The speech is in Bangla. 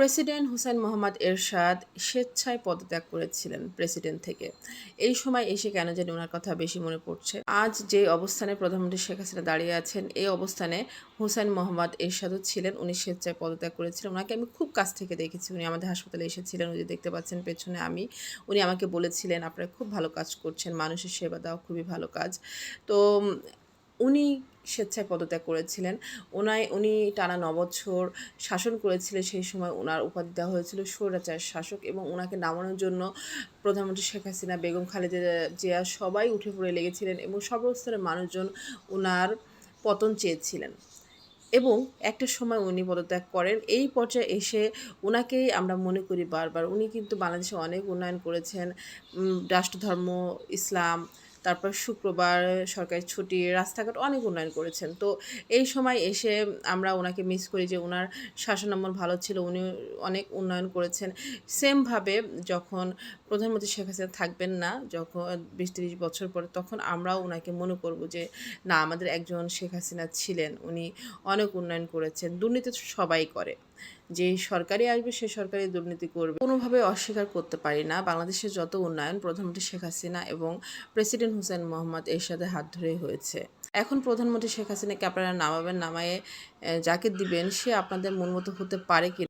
প্রেসিডেন্ট হুসেন মোহাম্মদ এরশাদ স্বেচ্ছায় পদত্যাগ করেছিলেন প্রেসিডেন্ট থেকে। এই সময় এসে কেন জানি ওনার কথা বেশি মনে পড়ছে। আজ যে অবস্থানে প্রধানমন্ত্রী শেখ হাসিনা দাঁড়িয়ে আছেন, এই অবস্থানে হুসেন মোহাম্মদ এরশাদও ছিলেন, উনি স্বেচ্ছায় পদত্যাগ করেছিলেন। ওনাকে আমি খুব কাছ থেকে দেখেছি। উনি আমাদের হাসপাতালে এসেছিলেন, ওই দেখতে পাচ্ছেন পেছনে আমি। উনি আমাকে বলেছিলেন, আপনারা খুব ভালো কাজ করছেন, মানুষের সেবা দেওয়া খুবই ভালো কাজ। তো উনি স্বেচ্ছায় পদত্যাগ করেছিলেন। ওনায় উনি টানা নবছর শাসন করেছিলেন। সেই সময় ওনার উপাধি দেওয়া হয়েছিল স্বৈরাচার শাসক এবং ওনাকে নামানোর জন্য প্রধানমন্ত্রী শেখ হাসিনা, বেগম খালেদা জিয়া সবাই উঠে পড়ে লেগেছিলেন এবং সর্বস্তরের মানুষজন ওনার পতন চেয়েছিলেন। এবং একটা সময় উনি পদত্যাগ করেন। এই পর্যায়ে এসে ওনাকেই আমরা মনে করি বারবার। উনি কিন্তু বাংলাদেশে অনেক উন্নয়ন করেছেন। রাষ্ট্রধর্ম, ইসলাম তারপর শুক্রবার সরকারি ছুটি, রাস্তাঘাট অনেক উন্নয়ন করেছেন। তো এই সময় এসে আমরা ওনাকে মিস করি যে ওনার শাসন আমল ভালো ছিল উনি অনেক উন্নয়ন করেছেন। সেমভাবে যখন প্রধানমন্ত্রী শেখ হাসিনা থাকবেন না, যখন বিশ তিরিশ বছর পরে, তখন আমরাও ওনাকে মনে করব যে, না, আমাদের একজন শেখ হাসিনা ছিলেন, উনি অনেক উন্নয়ন করেছেন, দুর্নীতি সবাই করে। যে সরকারি আসবে, সে সরকারি দুর্নীতি করবে। কোনোভাবে অস্বীকার করতে পারি না। বাংলাদেশের যত উন্নয়ন, প্রধানমন্ত্রী শেখ হাসিনা এবং প্রেসিডেন্ট হুসেন মোহাম্মদ এরশাদের হাত ধরেই হয়েছে। এখন প্রধানমন্ত্রী শেখ হাসিনাকে আপনারা নামাবেন, নামায়ে যাকে দিবেন, সে আপনাদের মন মতো হতে পারে কি